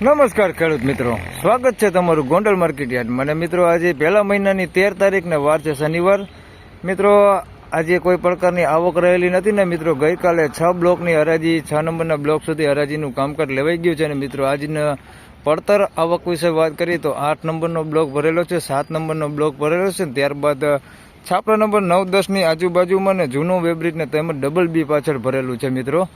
નમસ્કાર ખેડૂત મિત્રો. સ્વાગત છે તમારું ગોંડલ માર્કેટ યાર્ડ મને મિત્રો, આજે પહેલા મહિનાની તેર તારીખને વાર છે શનિવાર. મિત્રો, આજે કોઈ પ્રકારની આવક રહેલી નથી ને મિત્રો, ગઈકાલે છ બ્લોકની હરાજી, છ નંબરના બ્લોક સુધી હરાજીનું કામકાજ લેવાઈ ગયું છે. અને મિત્રો, આજના પડતર આવક વિશે વાત કરીએ તો આઠ નંબરનો બ્લોક ભરેલો છે, સાત નંબરનો બ્લોક ભરેલો છે. ત્યારબાદ છાપરા નંબર નવ દસની આજુબાજુમાં ને જૂનું વેબ્રિજને તેમજ ડબલ બી પાછળ ભરેલું છે મિત્રો.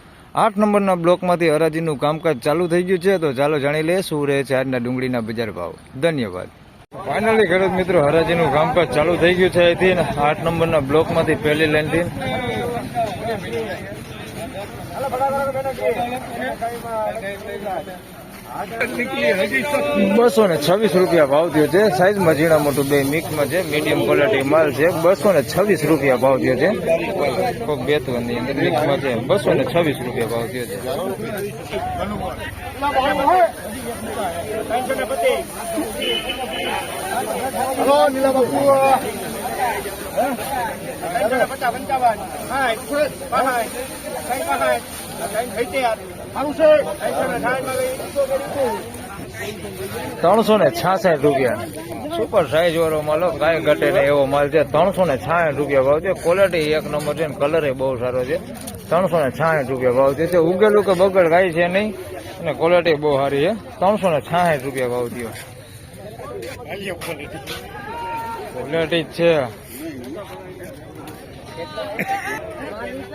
આઠ નંબરના બ્લોકમાંથી હરાજીનું કામકાજ ચાલુ થઈ ગયું છે, તો ચાલો જાણી લઈએ શું રહે છે આજના ડુંગળીના બજાર ભાવ. ધન્યવાદ. ફાઇનલી ખેડૂત મિત્રો, હરાજીનું કામકાજ ચાલુ થઈ ગયું છે અહીંથી આઠ નંબરના બ્લોકમાંથી પહેલી લાઈનથી બસો ને છવ્વીસ રૂપિયા ભાવ થયો છે. સાઈઝમાં ઝીણા મોટું બે મિક્સમાં છે મીડિયમ ક્વોલિટી માલ છે. બસો ને છવ્વીસ રૂપિયા ભાવ થયો છે. કોક બે ની અંદર મિક્સમાં છે. બસો ને છવ્વીસ રૂપિયા ભાવ થયો છે. પંચાવન. સાઠ છે ત્રણસો ને છાસઠ રૂપિયા. સુપર સાઈઝ વાળો માલ કાંઈ ઘટે ને એવો માલ છે. ત્રણસો ને છાસઠ રૂપિયા ભાવ છે. ક્વોલિટી એક નંબર છે કલર બહુ સારો છે. ત્રણસો ને છાસઠ રૂપિયા ભાવ છે. તે ઉગેલું કે બગડ કાંઈ છે નહીં, અને ક્વોલિટી બહુ સારી છે. ત્રણસો ને છાસઠ રૂપિયા ભાવ થયો. ક્વોલિટી છે.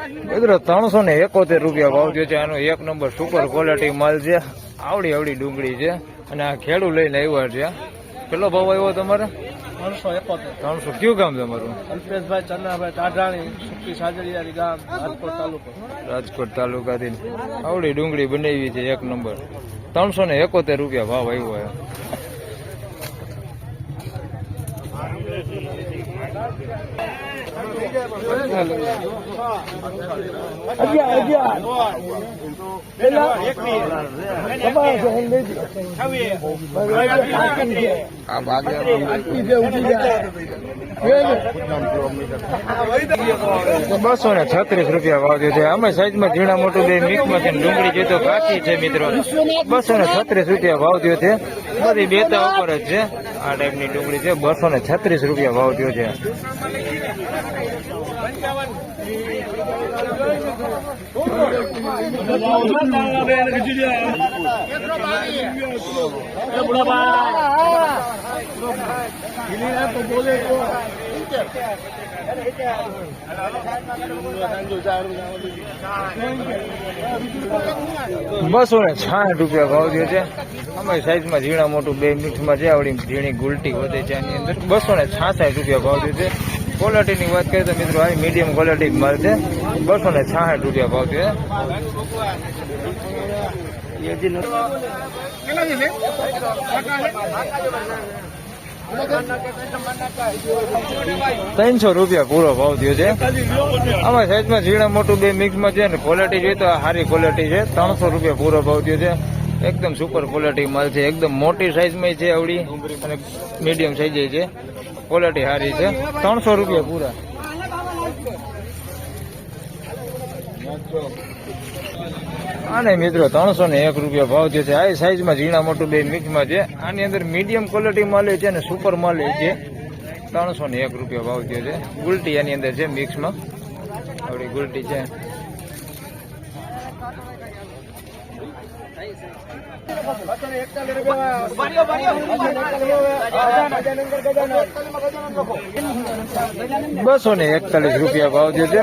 મિત્રો ત્રણસો ને એકોતેર રૂપિયા ભાવ થયો છે. આનો એક નંબર સુપર ક્વોલિટી માલ છે. આવડી આવડી ડુંગળી છે. અને આ ખેડૂ લઈને આવ્યા છે. કેટલો ભાવ આવ્યો તમારે? ત્રણસો એકોતેર. ત્રણસો. કયું ગામ તમારું? અલ્પેશભાઈ ચન્નાભાઈ ટાઢાણી સુખી સાજરિયારી ગામ રાજકોટ તાલુકો. રાજકોટ તાલુકાથી. આવડી ડુંગળી બનાવી છે એક નંબર ત્રણસો ને એકોતેર રૂપિયા ભાવ આવ્યો બસો ને છત્રીસ રૂપિયા ભાવ છે. અમે સાઈઝમાં ઝીણા મોટું બે મિક્સમાં છે ડુંગળી જે તો કાચી છે મિત્રો બસો ને છત્રીસ રૂપિયા ભાવ થયો છે. બધી બેતા ઉપર જ છે. આ ટાઈપની ડુંગળી છે. બસો ને છત્રીસ રૂપિયા ભાવ થયો છે. બસો ને છાઠ રૂપિયા ભાવ થયો છે, અમારી સાઈઝમાં ઝીણા મોટું બે મીઠમાં છે આવડી ઝીણી ગુલટી વધે છે આની અંદર. બસો ને છાસઠ રૂપિયા ભાવ થયો છે ક્વોલિટીની વાત કરીએ તો મિત્રો આ મીડિયમ ક્વોલિટી માલ છે. બસો ને છાસઠ રૂપિયા ભાવ થયો ત્રણસો રૂપિયા પૂરો ભાવ થયો છે. આમાં સાઈઝમાં ઝીણા મોટું બે મિક્સમાં છે ને ક્વોલિટી જોઈએ તો સારી ક્વોલિટી છે. ત્રણસો રૂપિયા પૂરો ભાવ થયો છે. એકદમ સુપર ક્વોલિટી માલ છે. એકદમ મોટી સાઈઝમાં છે આવડી અને મીડિયમ સાઈઝ છે. ક્વોલિટી સારી છે. ત્રણસો રૂપિયા પૂરા. આને મિત્રો ત્રણસો ને એક રૂપિયા ભાવ થયો છે, આ સાઈઝમાં ઝીણા મોટું બે મિક્સમાં છે. આની અંદર મીડિયમ ક્વોલિટી મળે છે અને સુપર મળે છે. ત્રણસો ને એક રૂપિયા ભાવ થયો છે. ગુલટી આની અંદર છે મિક્સમાં. આવડી ગુલટી છે. બસો ને એકતાલીસ રૂપિયા ભાવ જે છે.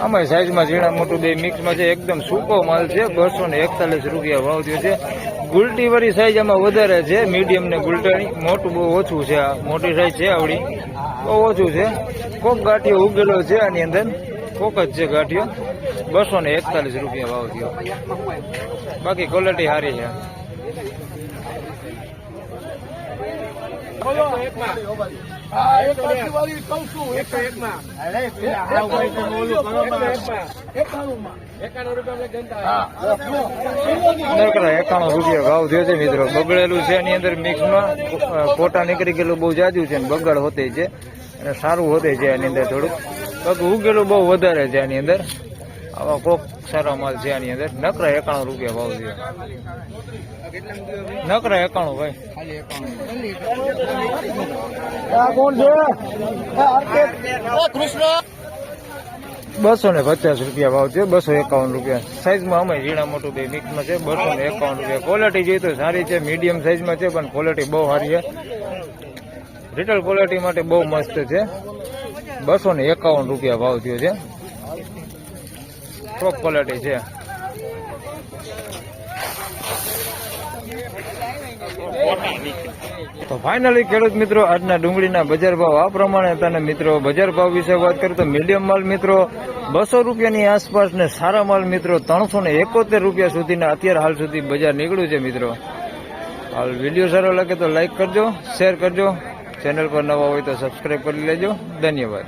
આમાં સાઈઝમાં ઝીણા મોટું બે મિક્સમાં છે. એકદમ સૂકો માલ છે. બસો ને એકતાલીસ રૂપિયા ભાવ જે છે. ગુલટી વાળી સાઈઝ આમાં વધારે છે. મીડિયમ ને ગુલટાણી. મોટું બહુ ઓછું છે. આ મોટી સાઈઝ છે આવડી. બહુ ઓછું છે. કોક ગાંઠિયો ઉગેલો છે આની અંદર. કોક જ છે ગાંઠિયો. બસો ને એકતાલીસ રૂપિયા ભાવ થયો બાકી ક્વોલિટી સારી છે. હા એક બાજુ વાળી કહું છું એક એકમાં એકાણું રૂપિયા ભાવ થયો છે મિત્રો. બગડેલું છે એની અંદર મિક્સમાં ફોટા નીકળી ગયેલું બહુ જાજુ છે ને બગડ હોતે છે. અને સારું હોતે છે એની અંદર થોડુંક. બાકી ઉગેલું બહુ વધારે છે એની અંદર. આવા કોક સારા માલ છે આની અંદર. નકરા એકાણું રૂપિયા ભાવ છે. નકરા એકાણું ભાઈ. બસો ને પચાસ રૂપિયા ભાવ છે, બસો એકાવન રૂપિયા. સાઈઝમાં અમે ઝીણા મોટું બે મિક્સમાં છે, બસો ને એકાવન રૂપિયા. ક્વોલિટી જોઈએ તો સારી છે મીડિયમ સાઈઝમાં છે, પણ ક્વોલિટી બહુ સારી છે. રિટેલ ક્વોલિટી માટે બહુ મસ્ત છે. બસો ને એકાવન રૂપિયા ભાવ થયો છે. ટોપ ક્વોલિટી છે તો ફાઇનલી ખેડૂત મિત્રો, આજના ડુંગળીના બજાર ભાવ આ પ્રમાણે તને મિત્રો, બજાર ભાવ વિશે વાત કરીએ તો મીડિયમ માલ મિત્રો, બસો રૂપિયાની આસપાસ ને સારા માલ મિત્રો, ત્રણસો ને એકોતેર રૂપિયા સુધીના અત્યારે હાલ સુધી બજાર નીકળ્યું છે મિત્રો. હાલ વીડિયો સારો લાગે તો લાઈક કરજો શેર કરજો. ચેનલ પર નવા હોય તો સબસ્ક્રાઈબ કરી લેજો. ધન્યવાદ.